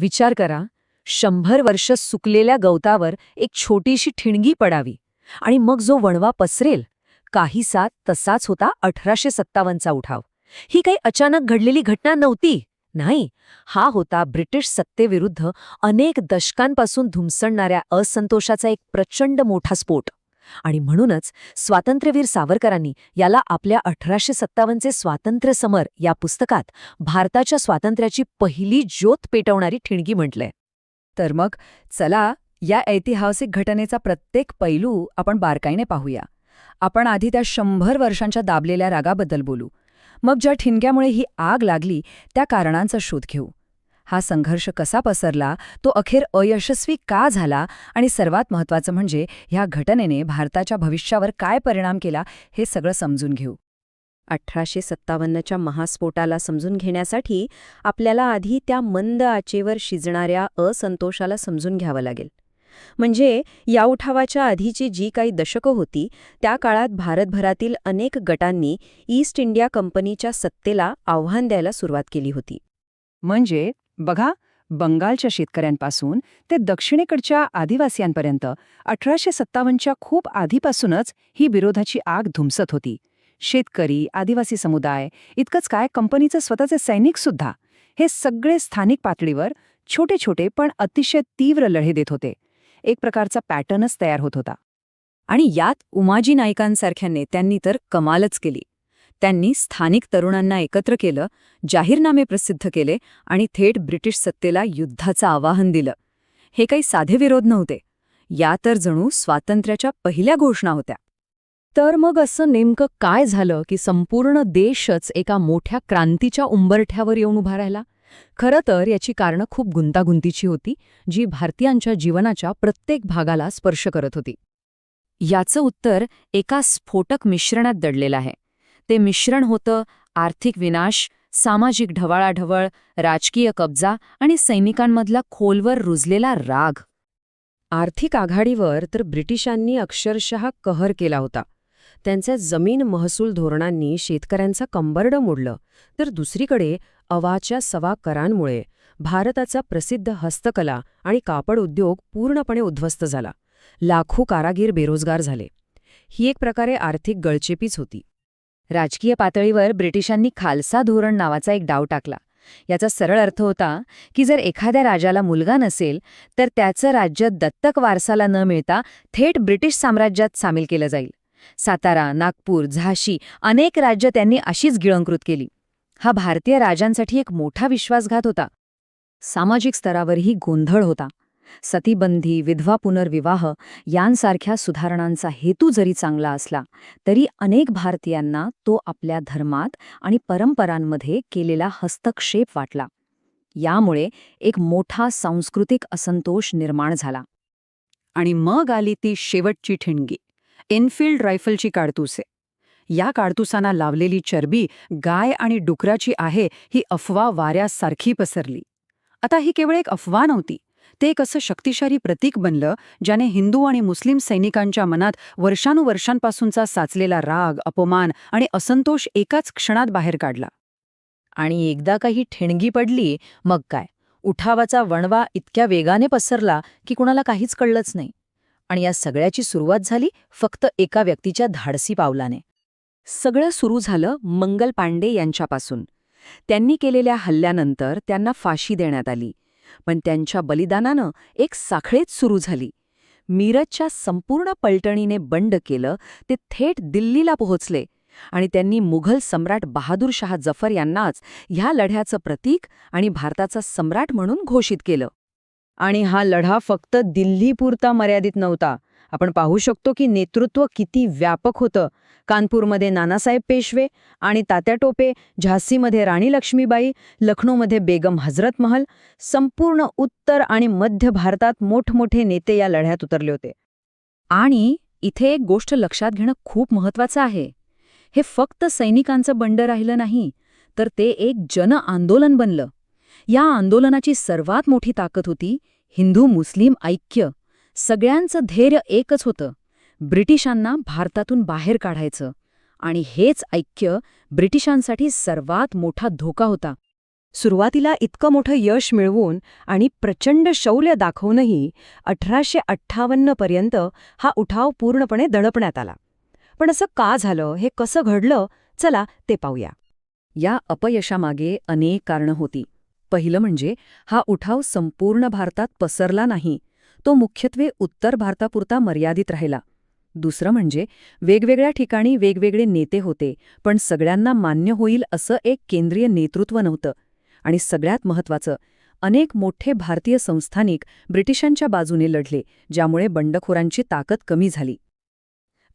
विचार करा शंभर वर्ष सुकलेल्या गवतावर एक छोटीशी ठिणगी पडावी आणि मग जो वणवा पसरेल काहीसा तसाच होता अठराशे सत्तावन्नचा उठाव. ही काही अचानक घडलेली घटना नव्हती नाही हा होता ब्रिटिश सत्तेविरुद्ध अनेक दशकांपासून धुमसणणाऱ्या असंतोषाचा एक प्रचंड मोठा स्फोट. आणि म्हणूनच स्वातंत्र्यवीर सावरकरांनी याला आपल्या अठराशे सत्तावन्नचे स्वातंत्र्य समर या पुस्तकात भारताच्या स्वातंत्र्याची पहिली ज्योत पेटवणारी ठिणगी म्हटलंय. तर मग चला या ऐतिहासिक घटनेचा प्रत्येक पैलू आपण बारकाईने पाहूया. आपण आधी त्या शंभर वर्षांच्या दाबलेल्या रागाबद्दल बोलू. मग ज्या ठिणग्यामुळे ही आग लागली त्या कारणांचा शोध घेऊ. हा संघर्ष कसा पसरला तो अखेर अयशस्वी का झाला आणि सर्वात महत्त्वाचं म्हणजे ह्या घटनेने भारताच्या भविष्यावर काय परिणाम केला हे सगळं समजून घेऊ. अठराशे सत्तावन्नच्या महास्फोटाला समजून घेण्यासाठी आपल्याला आधी त्या मंद आचेवर शिजणाऱ्या असंतोषाला समजून घ्यावं लागेल. म्हणजे या उठावाच्या आधीची जी काही दशकं होती त्या काळात भारतभरातील अनेक गटांनी ईस्ट इंडिया कंपनीच्या सत्तेला आव्हान द्यायला सुरुवात केली होती. म्हणजे बघा बंगालच्या शेतकऱ्यांपासून ते दक्षिणेकडच्या आदिवासियांपर्यंत अठराशे सत्तावन्नच्या खूप आधीपासूनच ही विरोधाची आग धुमसत होती. शेतकरी आदिवासी समुदाय इतकंच काय कंपनीचं स्वतःचे सैनिकसुद्धा हे सगळे स्थानिक पातळीवर छोटे छोटे पण अतिशय तीव्र लढे देत होते. एक प्रकारचा पॅटर्नच तयार होत होता. आणि यात उमाजी नायकांसारख्या नेत्यांनी तर कमालच केली. त्यांनी स्थानिक तरुणांना एकत्र केलं जाहीरनामे प्रसिद्ध केले आणि थेट ब्रिटिश सत्तेला युद्धाचं आवाहन दिलं. हे काही साधे विरोध नव्हते. या तर जणू स्वातंत्र्याच्या पहिल्या घोषणा होत्या. तर मग असं नेमकं काय झालं की संपूर्ण देशच एका मोठ्या क्रांतीच्या उंबरठ्यावर येऊन उभा राहिला? खरं तर याची कारणं खूप गुंतागुंतीची होती जी भारतीयांच्या जीवनाच्या प्रत्येक भागाला स्पर्श करत होती. याचं उत्तर एका स्फोटक मिश्रणात दडलेलं आहे. ते मिश्रण होतं आर्थिक विनाश सामाजिक ढवळाढवळ राजकीय कब्जा आणि सैनिकांमधला खोलवर रुजलेला राग. आर्थिक आघाडीवर तर ब्रिटिशांनी अक्षरशः कहर केला होता. त्यांच्या जमीन महसूल धोरणांनी शेतकऱ्यांचा कंबरडं मोडलं. तर दुसरीकडे अवाच्या सवा करांमुळे भारताचा प्रसिद्ध हस्तकला आणि कापड उद्योग पूर्णपणे उद्ध्वस्त झाला. लाखो कारागीर बेरोजगार झाले. ही एक प्रकारे आर्थिक गळचेपीच होती. राजकीय पातळीवर ब्रिटिशांनी खालसा धोरण नावाचा एक डाव टाकला. याचा सरळ अर्थ होता की जर एखाद्या राजाला मुलगा नसेल तर त्याचं राज्य दत्तक वारसाला न मिळता थेट ब्रिटिश साम्राज्यात सामील केलं जाईल. सातारा नागपूर झाशी अनेक राज्य त्यांनी अशीच गिळंकृत केली. हा भारतीय राजांसाठी एक मोठा विश्वासघात होता. सामाजिक स्तरावरही गोंधळ होता. सतीबंधी विधवा पुनर्विवाह यांसारख्या सुधारणांचा हेतू जरी चांगला असला तरी अनेक भारतीयांना तो आपल्या धर्मात आणि परंपरांमध्ये केलेला हस्तक्षेप वाटला. यामुळे एक मोठा सांस्कृतिक असंतोष निर्माण झाला. आणि मग आली ती शेवटची ठिणगी एनफिल्ड रायफलची काडतुसे. या काडतुसांना लावलेली चरबी गाय आणि डुकराची आहे ही अफवा वाऱ्यासारखी पसरली. आता ही केवळ एक अफवा नव्हती ते एक असं शक्तिशाली प्रतीक बनलं ज्याने हिंदू आणि मुस्लिम सैनिकांच्या मनात वर्षानुवर्षांपासूनचा साचलेला राग अपमान आणि असंतोष एकाच क्षणात बाहेर काढला. आणि एकदा काही ठिणगी पडली मग काय? उठावाचा वणवा इतक्या वेगाने पसरला की कुणाला काहीच कळलंच नाही. आणि या सगळ्याची सुरुवात झाली फक्त एका व्यक्तीच्या धाडसी पावलाने. सगळं सुरू झालं मंगल पांडे यांच्यापासून. त्यांनी केलेल्या हल्ल्यानंतर त्यांना फाशी देण्यात आली. पण त्यांच्या बलिदानानं एक साखळेच सुरू झाली. मीरजच्या संपूर्ण पलटणीने बंड केलं ते थेट दिल्लीला पोहोचले आणि त्यांनी मुघल सम्राट बहादूर शाह जफर यांनाच ह्या लढ्याचं प्रतीक आणि भारताचा सम्राट म्हणून घोषित केलं. आणि हा लढा फक्त दिल्लीपुरता मर्यादित नव्हता आपण पाहू शकतो की नेतृत्व किती व्यापक होतं. कानपूरमध्ये नानासाहेब पेशवे आणि तात्या टोपे झाशीमध्ये राणी लक्ष्मीबाई लखनौमध्ये बेगम हजरत महल संपूर्ण उत्तर आणि मध्य भारतात मोठमोठे नेते या लढ्यात उतरले होते. आणि इथे एक गोष्ट लक्षात घेणं खूप महत्वाचं आहे. हे फक्त सैनिकांचं बंड राहिलं नाही तर ते एक जन आंदोलन बनलं. या आंदोलनाची सर्वात मोठी ताकद होती हिंदू मुस्लिम ऐक्य. सगळ्यांचं धैर्य एकच होतं. ब्रिटिशांना भारतातून बाहेर काढायचं. आणि हेच ऐक्य ब्रिटिशांसाठी सर्वात मोठा धोका होता. सुरुवातीला इतकं मोठं यश मिळवून आणि प्रचंड शौल्य दाखवूनही अठराशे अठ्ठावन्न पर्यंत हा उठाव पूर्णपणे दडपण्यात आला. पण असं का झालं? हे कसं घडलं? चला ते पाहूया. या अपयशामागे अनेक कारणं होती. पहिलं म्हणजे हा उठाव संपूर्ण भारतात पसरला नाही. तो मुख्यत्वे उत्तर भारतापुरता मर्यादित राहिला. दुसरं म्हणजे वेगवेगळ्या ठिकाणी वेगवेगळे नेते होते पण सगळ्यांना मान्य होईल असं एक केंद्रीय नेतृत्व नव्हतं. आणि सगळ्यात महत्त्वाचं अनेक मोठे भारतीय संस्थानिक ब्रिटिशांच्या बाजूने लढले ज्यामुळे बंडखोरांची ताकद कमी झाली.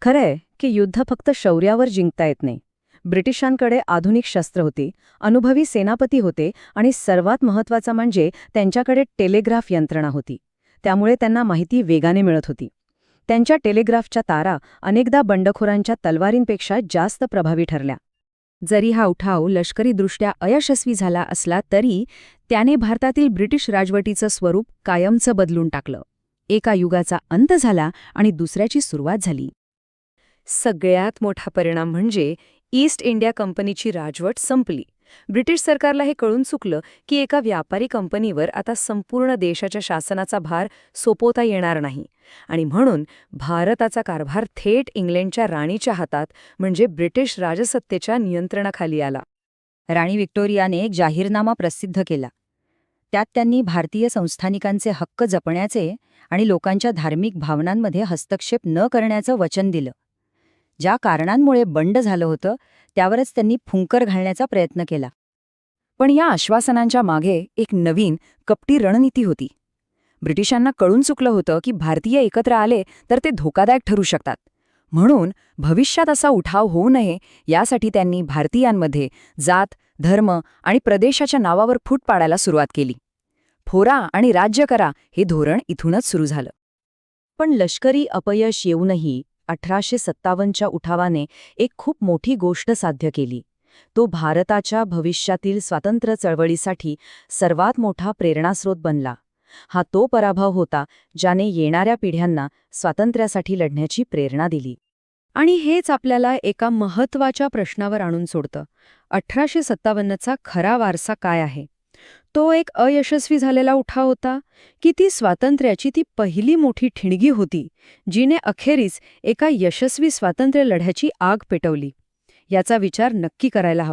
खरंय की युद्ध फक्त शौर्यावर जिंकता येत नाही. ब्रिटिशांकडे आधुनिक शस्त्र होती अनुभवी सेनापती होते आणि सर्वात महत्त्वाचा म्हणजे त्यांच्याकडे टेलिग्राफ यंत्रणा होती. त्यामुळे त्यांना माहिती वेगाने मिळत होती. त्यांच्या टेलिग्राफच्या तारा अनेकदा बंडखोरांच्या तलवारींपेक्षा जास्त प्रभावी ठरल्या. जरी हा उठाव लष्करीदृष्ट्या अयशस्वी झाला असला तरी त्याने भारतातील ब्रिटिश राजवटीचं स्वरूप कायमचं बदलून टाकलं. एका युगाचा अंत झाला आणि दुसऱ्याची सुरुवात झाली. सगळ्यात मोठा परिणाम म्हणजे ईस्ट इंडिया कंपनीची राजवट संपली. ब्रिटिश सरकारला हे कळून चुकलं की एका व्यापारी कंपनीवर आता संपूर्ण देशाच्या शासनाचा भार सोपवता येणार नाही. आणि म्हणून भारताचा कारभार थेट इंग्लंडच्या राणीच्या हातात म्हणजे ब्रिटिश राजसत्तेच्या नियंत्रणाखाली आला. राणी व्हिक्टोरियाने एक जाहीरनामा प्रसिद्ध केला. त्यात त्यांनी भारतीय संस्थानिकांचे हक्क जपण्याचे आणि लोकांच्या धार्मिक भावनांमध्ये हस्तक्षेप न करण्याचं वचन दिलं. ज्या कारणांमुळे बंड झालं होतं त्यावरच त्यांनी फुंकर घालण्याचा प्रयत्न केला. पण या आश्वासनांच्या मागे एक नवीन कपटी रणनीती होती. ब्रिटिशांना कळून चुकलं होतं की भारतीय एकत्र आले तर ते धोकादायक ठरू शकतात. म्हणून भविष्यात असा उठाव होऊ नये यासाठी त्यांनी भारतीयांमध्ये जात धर्म आणि प्रदेशाच्या नावावर फूट पाडायला सुरुवात केली. फोरा आणि राज्य करा हे धोरण इथूनच सुरू झालं. पण लष्करी अपयश येऊनही अठराशे सत्तावन्नच्या उठावाने एक खूप मोठी गोष्ट साध्य केली. तो भारताच्या भविष्यातील स्वातंत्र्य चळवळीसाठी सर्वात मोठा प्रेरणास्रोत बनला. हा तो पराभव होता ज्याने येणाऱ्या पिढ्यांना स्वातंत्र्यासाठी लढण्याची प्रेरणा दिली. आणि हेच आपल्याला एका महत्त्वाच्या प्रश्नावर आणून सोडतं. अठराशे सत्तावन्नचा खरा वारसा काय आहे? तो एक अयशस्वी झालेला उठाव होता की ती स्वातंत्र्याची ती पहिली मोठी ठिणगी होती जिने अखेरीस एका यशस्वी स्वातंत्र्य लढ्याची आग पेटवली. याचा विचार नक्की करायला हवा.